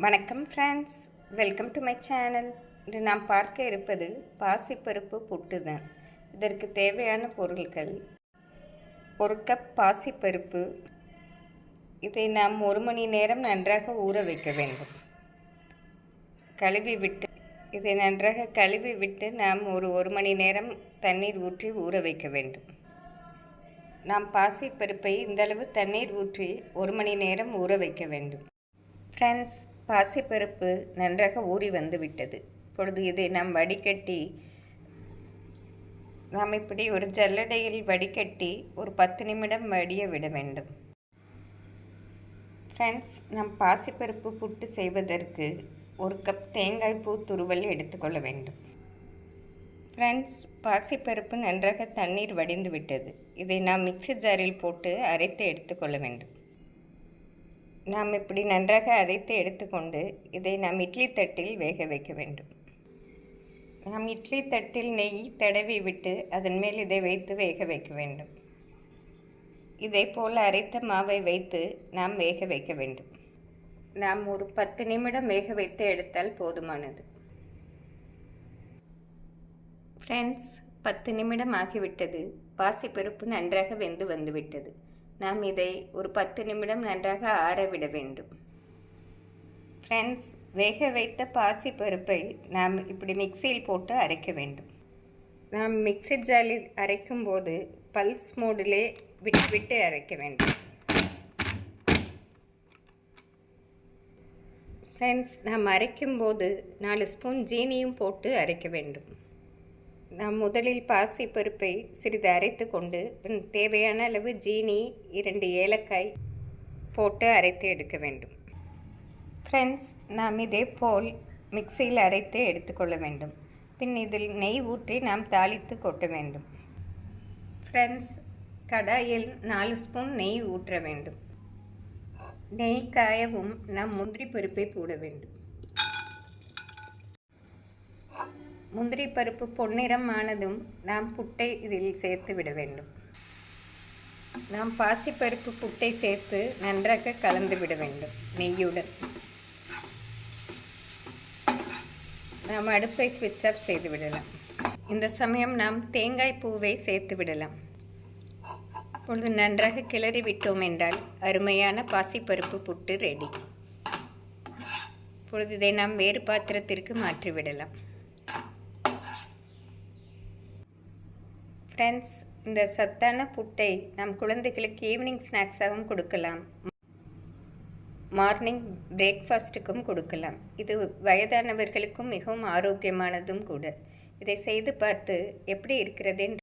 வணக்கம் friends welcome to my channel இன்று நாம் பார்க்க இருப்பது பாசிப்பருப்பு புட்டு தான் இதற்கு தேவையான பொருட்கள் ஒரு கப் பாசிப்பருப்பு. இதை நாம் ஒரு மணி நேரம் நன்றாக ஊற வைக்க வேண்டும். கழுவி விட்டு இதை நன்றாக கழுவி விட்டு நாம் ஒரு ஒரு மணி நேரம் தண்ணீர் ஊற்றி ஊற வைக்க வேண்டும். நாம் பாசிப்பருப்பை இந்தளவு தண்ணீர் ஊற்றி ஒரு மணி நேரம் ஊற வைக்க வேண்டும். ஃப்ரெண்ட்ஸ் பாசிப்பருப்பு நன்றாக ஊறி வந்து விட்டது இப்பொழுது இதை நாம் வடிகட்டி நாம் இப்படி ஒரு ஜல்லடையில் வடிகட்டி ஒரு பத்து நிமிடம் வடிய விட வேண்டும். ஃப்ரெண்ட்ஸ் நம் பாசிப்பருப்பு புட்டு செய்வதற்கு ஒரு கப் தேங்காய் பூ துருவல் எடுத்துக்கொள்ள வேண்டும். ஃப்ரெண்ட்ஸ் பாசிப்பருப்பு நன்றாக தண்ணீர் வடிந்து விட்டது. இதை நாம் மிக்சி ஜாரில் போட்டு அரைத்து எடுத்துக்கொள்ள வேண்டும். நாம் இப்படி நன்றாக அரைத்து எடுத்துக்கொண்டு இதை நாம் இட்லி தட்டில் வேக வைக்க வேண்டும். நாம் இட்லி தட்டில் நெய் தடவி விட்டு அதன் மேல் இதை வைத்து வேக வைக்க வேண்டும். இதே போல் அரைத்த மாவை வைத்து நாம் வேக வைக்க வேண்டும். நாம் ஒரு பத்து நிமிடம் வேக வைத்து எடுத்தால் போதுமானது. ஃப்ரெண்ட்ஸ் பத்து நிமிடம் ஆகிவிட்டது. பாசிப்பருப்பு நன்றாக வெந்து வந்துவிட்டது. நாம் இதை ஒரு பத்து நிமிடம் நன்றாக ஆற விட வேண்டும். ஃப்ரெண்ட்ஸ் வேக வைத்த பாசி பருப்பை நாம் இப்படி மிக்சியில் போட்டு அரைக்க வேண்டும். நாம் மிக்சி ஜாலில் அரைக்கும் போது பல்ஸ் மோடிலே விட்டு விட்டு அரைக்க வேண்டும். ஃப்ரெண்ட்ஸ் நாம் அரைக்கும் போது நாலு ஸ்பூன் ஜீனியும் போட்டு அரைக்க வேண்டும். நாம் முதலில் பாசி பருப்பை சிறிது அரைத்து கொண்டு தேவையான அளவு ஜீனி இரண்டு ஏலக்காய் போட்டு அரைத்து எடுக்க வேண்டும். ஃப்ரெண்ட்ஸ் நாம் இதே போல் மிக்சியில் அரைத்து எடுத்துக்கொள்ள வேண்டும். பின் இதில் நெய் ஊற்றி நாம் தாளித்து கொட்ட வேண்டும். ஃப்ரெண்ட்ஸ் கடாயில் நாலு ஸ்பூன் நெய் ஊற்ற வேண்டும். நெய் காயவும் நாம் முந்திரி பருப்பை போட வேண்டும். முந்திரி பருப்பு பொன்னிறம் ஆனதும் நாம் புட்டை இதில் சேர்த்து விட வேண்டும். நாம் பாசிப்பருப்பு புட்டை சேர்த்து நன்றாக கலந்து விட வேண்டும் நெய்யுடன். நாம் அடுப்பை ஸ்விட்ச் ஆஃப் செய்து விடலாம். இந்த சமயம் நாம் தேங்காய் பூவை சேர்த்து விடலாம். இப்பொழுது நன்றாக கிளறி விட்டோம் என்றால் அருமையான பாசிப்பருப்பு புட்டு ரெடி இப்பொழுது இதை நாம் வேறு பாத்திரத்திற்கு மாற்றிவிடலாம் ஃப்ரெண்ட்ஸ் இந்த சத்தான புட்டை நம் குழந்தைகளுக்கு ஈவினிங் ஸ்நாக்ஸாகவும் கொடுக்கலாம். மார்னிங் பிரேக்ஃபாஸ்ட்டுக்கும் கொடுக்கலாம். இது வயதானவர்களுக்கும் மிகவும் ஆரோக்கியமானதும் கூட. இதை செய்து பார்த்து எப்படி இருக்கிறது என்று